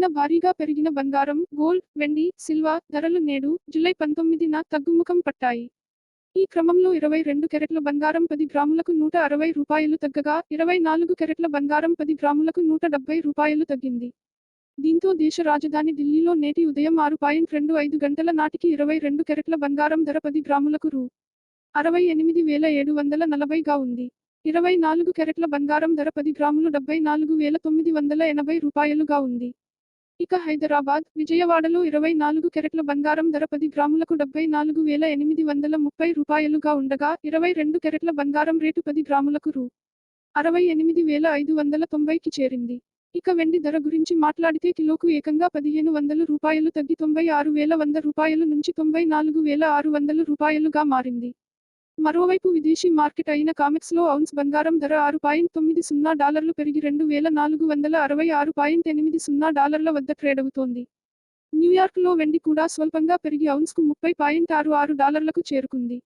నిన్న భారీగా పెరిగిన బంగారం, గోల్డ్, వెండి, సిల్వా ధరలు నేడు, జులై పంతొమ్మిదిన తగ్గుముఖం పట్టాయి. ఈ క్రమంలో ఇరవై రెండు కెరెట్ల బంగారం పది గ్రాములకు నూట అరవై రూపాయలు తగ్గగా, ఇరవై నాలుగు కెరెట్ల బంగారం పది గ్రాములకు నూట డెబ్బై రూపాయలు తగ్గింది. దీంతో దేశ రాజధాని ఢిల్లీలో నేటి ఉదయం ఆరు పాయింట్ రెండు ఐదు గంటల నాటికి ఇరవై రెండు కెరెట్ల బంగారం ధర పది గ్రాములకు రూ. అరవై ఎనిమిది వేల ఏడు వందల నలభైగా ఉంది. ఇరవై నాలుగు కెరెట్ల బంగారం ధర పది గ్రాములు డెబ్బై నాలుగు వేల తొమ్మిది వందల ఎనభై రూపాయలుగా ఉంది. ఇక హైదరాబాద్, విజయవాడలో ఇరవై నాలుగు కెరెట్ల బంగారం ధర పది గ్రాములకు డెబ్బై నాలుగు వేల ఎనిమిది వందల ముప్పై రూపాయలుగా ఉండగా, ఇరవై రెండు కెరెట్ల బంగారం రేటు పది గ్రాములకు రూ. అరవై ఎనిమిది వేల ఐదు వందల తొంభైకి చేరింది. ఇక వెండి ధర గురించి మాట్లాడితే కిలోకు ఏకంగా పదిహేను వందలు రూపాయలు తగ్గి తొంభై ఆరు వేల వంద రూపాయలు నుంచి తొంభై నాలుగు వేల ఆరు వందల రూపాయలుగా మారింది. మరోవైపు విదేశీ మార్కెట్ అయిన కామెక్స్లో ఔన్స్ బంగారం ధర ఆరు పాయింట్ తొమ్మిది సున్నా డాలర్లు పెరిగి రెండు వేల నాలుగు వందల అరవై ఆరు పాయింట్ ఎనిమిది సున్నా డాలర్ల వద్ద ట్రేడ్ అవుతోంది న్యూయార్క్ న్యూయార్క్లో వెండి కూడా స్వల్పంగా పెరిగి ఔన్స్కు ముప్పై పాయింట్ ఆరు ఆరు డాలర్లకు చేరుకుంది.